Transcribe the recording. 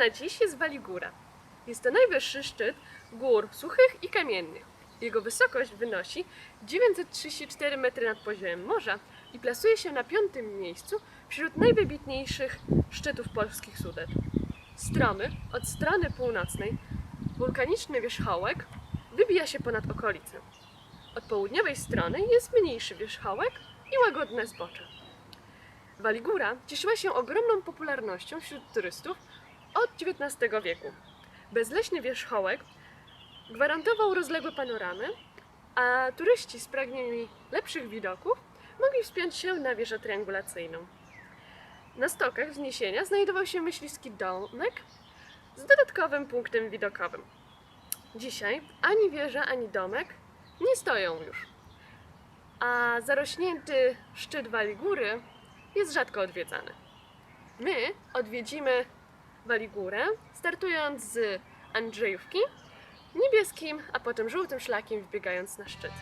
na dziś jest Waligóra. Jest to najwyższy szczyt gór suchych i kamiennych. Jego wysokość wynosi 934 metry nad poziomem morza i plasuje się na piątym miejscu wśród najwybitniejszych szczytów polskich Sudet. Stromy od strony północnej wulkaniczny wierzchołek wybija się ponad okolicę. Od południowej strony jest mniejszy wierzchołek i łagodne zbocze. Waligura cieszyła się ogromną popularnością wśród turystów od XIX wieku. Bezleśny wierzchołek gwarantował rozległe panoramy, a turyści spragnieni lepszych widoków mogli wspiąć się na wieżę triangulacyjną. Na stokach wzniesienia znajdował się myśliwski domek z dodatkowym punktem widokowym. Dzisiaj ani wieża, ani domek nie stoją już, a zarośnięty szczyt Waligóry jest rzadko odwiedzany. My odwiedzimy Waligórę, startując z Andrzejówki, niebieskim, a potem żółtym szlakiem wbiegając na szczyt.